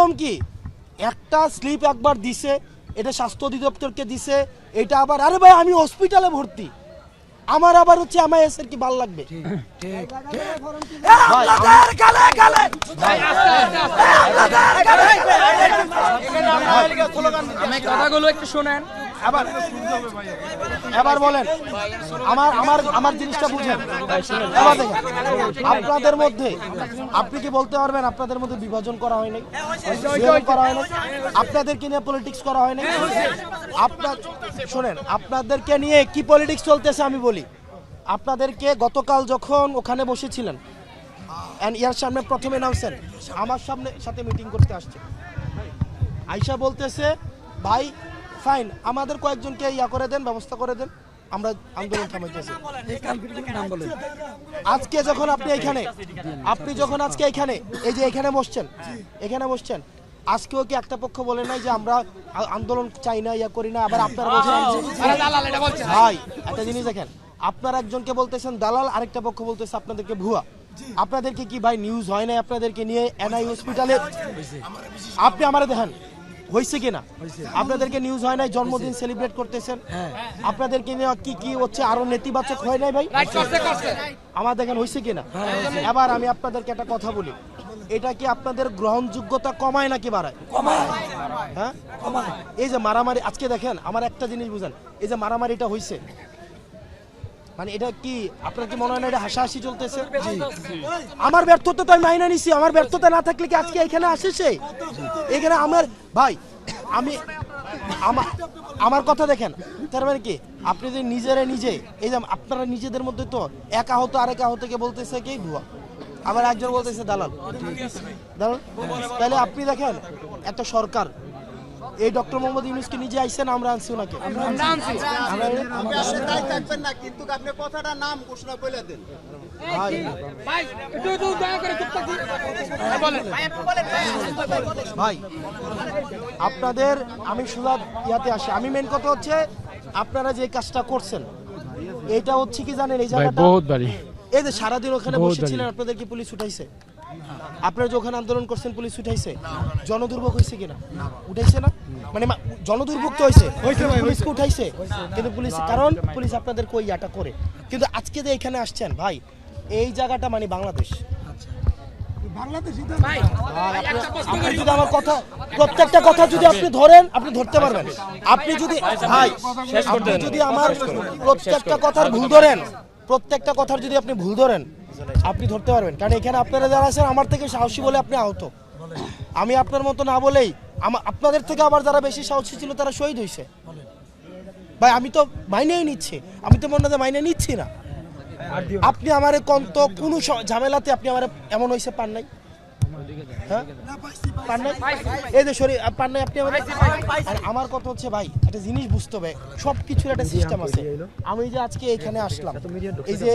নিয়ম কি? একটা স্লিপ একবার দিছে এটা স্বাস্থ্য অধিদপ্তরকে দিছে এটা আবার আরে ভাই আমি হসপিটালে ভর্তি। আমার আবার হচ্ছে আমার এসের কি ভালো লাগবে? আমি কথাগুলো একটু শোনেন। এবার বলেন, আমার আমার আমার জিনিসটা বুঝেন। এবার দেখেন, আপনাদের মধ্যে, আপনি কি বলতে পারবেন আপনাদের মধ্যে বিভাজন করা হয় বিভাজন করা হয় নাই? আপনাদেরকে নিয়ে পলিটিক্স করা হয় নাই? আপনার শোনেন, আপনাদেরকে নিয়ে কি পলিটিক্স চলতেছে আমি বলি। আপনাদেরকে গতকাল যখন ওখানে বসেছিলেন ইয়ার সামনে প্রথমে নামছেন, আমার সামনে সাথে মিটিং করতে আসছে। আইসা বলতেছে, ভাই ফাইন আমাদের কয়েকজনকে ইয়া করে দেন ব্যবস্থা করে দেন। আমরা আন্দোলন থামাইতেছি আজকে যখন আপনি এখানে আপনি যখন আজকে এখানে এই যে এখানে বসছেন এখানে বসছেন আজকেও কি একটা পক্ষ বলে নাই যে আমরা আন্দোলন চাই না ইয়া করি না আবার আপনারা বলছেন ভাই একটা জিনিস দেখেন আপনার একজনকে বলতেছেন দালাল আরেকটা পক্ষ বলতেছে আপনাদেরকে ভুয়া। আপনাদেরকে কি ভাই নিউজ হয় না আপনাদেরকে নিয়ে এনআই হসপিটালে আপনি আমারে দেখেন। হয়েছে কিনা? আপনাদেরকে নিউজ হয় নাই জন্মদিন সেলিব্রেট করতেছেন? আপনাদেরকে নিয়ে কি কি হচ্ছে আরও নেতিবাচক হয় নাই ভাই? আমার দেখেন হয়েছে কিনা? এবার আমি আপনাদেরকে একটা কথা বলি। এটা কি আপনাদের গ্রহণযোগ্যতা কমায় নাকি বাড়ায়? হ্যাঁ? এই যে মারামারি আজকে দেখেন আমার একটা জিনিস বুঝেন। এই যে মারামারিটা হয়েছে মানে এটা কি আপনার কি মনে হয় না এটা হাসাহাসি চলতেছে? আমার ব্যর্থতা তো আমি মাইনা নিছি আমার ব্যর্থতা না থাকলে কি আজকে এখানে আসেছে? এখানে আমার ভাই আমি আমার আমার কথা দেখেন তার মানে কি আপনি যে নিজেরা নিজে এই যে আপনারা নিজেদের মধ্যে তো এক আহত আরেক আহতকে বলতেছে কি ভুয়া। আবার একজন বলতেছে দালাল। দালাল? তাহলে আপনি দেখেন একটা সরকার এই ডক্টর মোহাম্মদ ইউনুসকে নিজে আইসেন আমরা আনছি ওনাকে। আমরা আপনি তাই থাকবেন না কিন্তু আপনি কথাটা নাম ঘোষণা করে দেন। ভাই আপনাদের আমি সোজা ইয়াতে আসি। আমি মেন কথা হচ্ছে আপনারা যে কাজটা করছেন এটা হচ্ছে কি জানেন এই ভাই জায়গাটা বহুত বাড়ি এই যে সারাদিন ওখানে বহুত বসেছিলেন আপনাদের কি পুলিশ উঠাইছে? আপনারা যে ওখানে আন্দোলন করছেন পুলিশ উঠাইছে? জনদুর্ভোগ হয়েছে কিনা? উঠাইছে না? মানে জনদুর্ভোগ তো হয়েছে। পুলিশকে উঠাইছে। কিন্তু পুলিশ কারণ পুলিশ আপনাদের কই ইয়াটা করে? কিন্তু আজকে যে এখানে আসছেন ভাই এই জায়গাটা মানে বাংলাদেশ। ভাই আর আপনি- আপনি যদি আমার কথা প্রত্যেকটা কথা যদি আপনি ধরেন আপনি ধরতে পারবেন। আপনি যদি ভাই আপনি যদি আমার প্রত্যেকটা কথার ভুল ধরেন প্রত্যেকটা কথার যদি আপনি ভুল ধরেন, আপনি ধরতে পারবেন। কারণ এখানে আপনারা যারা আছেন, আমার থেকে সাহসী বলে আপনি আহত। আমি আপনার মতো না বলেই আপনাদের থেকে আবার যারা বেশি সাহসী ছিল, তারা শহীদ হয়েছে ভাই, আমি তো মাইনেই নিচ্ছি। আমি তো মনে মাইনে নিচ্ছি না। আপনি আমার কন্ত কোনো ঝামেলাতে আপনি আমার এমন হয়েছে পান নাই? হ্যাঁ? পান নাই এই যে শরীর পান নাই আপনি আমার আর আমার কথা হচ্ছে ভাই একটা জিনিস বুঝতে হবে সব কিছুর একটা সিস্টেম আছে। আমি যে আজকে এখানে আসলাম এই যে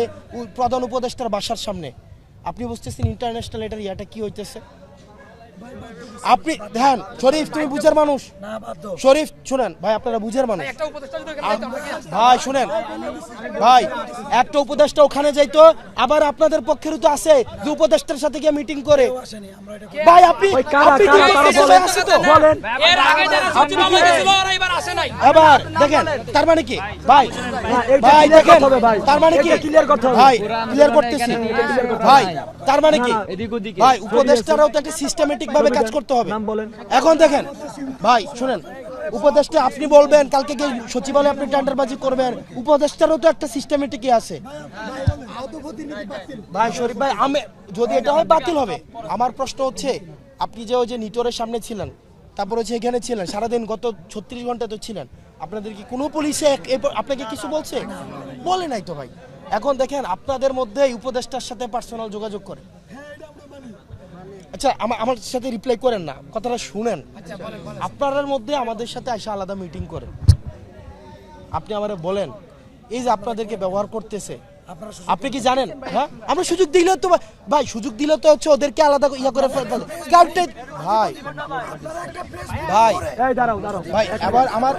প্রধান উপদেষ্টার বাসার সামনে আপনি বুঝতেছেন ইন্টারন্যাশনাল এটার ইয়াটা কি হইতেছে? আপনি ধ্যান শরীফ তুমি বুঝার মানুষ। শরীফ শুনেন ভাই আপনারা বুঝার মানুষ। একটা উপদেষ্টা ওখানে আম- ভাই শুনেন। ভাই একটা উপদেষ্টা ওখানে যাইতো আবার আপনাদের পক্ষেরও তো আছে যে উপদেষ্টার সাথে গিয়ে মিটিং করে। ভাই আপনি আপনি এবার দেখেন তার মানে কি? ভাই ভাই দেখেন তার মানে কি? ভাই ক্লিয়ার করতেছি। ভাই তার মানে কি? ভাই উপদেষ্টারাও তো একটা সিস্টেমেটিক ভাবে কাজ করতে হবে। এখন দেখেন ভাই শুনেন উপদেষ্টা আপনি বলবেন কালকে গিয়ে সচিবালয়ে আপনি টেন্ডারবাজি করবেন উপদেষ্টারও তো একটা সিস্টেমেটিকই আছে। ভাই শরীফ ভাই আমি যদি এটা হয় বাতিল হবে। আমার প্রশ্ন হচ্ছে আপনি যে ওই যে নিটোরের সামনে ছিলেন তারপরে হচ্ছে এখানে ছিলেন, সারাদিন গত ছত্রিশ ঘণ্টা তো ছিলেন। আপনাদের কি কোনো পুলিশে আপনাকে কিছু বলছে? বলে নাই তো ভাই। এখন দেখেন আপনাদের মধ্যে উপদেষ্টার সাথে পার্সোনাল যোগাযোগ করে। আচ্ছা আমার আমার সাথে রিপ্লাই করেন না, কথাটা শুনেন। আপনাদের মধ্যে আমাদের সাথে এসে আলাদা মিটিং করেন। আপনি আমারে বলেন, এই যে আপনাদেরকে ব্যবহার করতেছে আপনি কি জানেন? হ্যাঁ? আমরা সুযোগ দিলে তো ভাই- সুযোগ দিলে তো হচ্ছে ওদেরকে আলাদা ইয়া করে ফেলতে ভাই ভাই। ভাই এবার আমার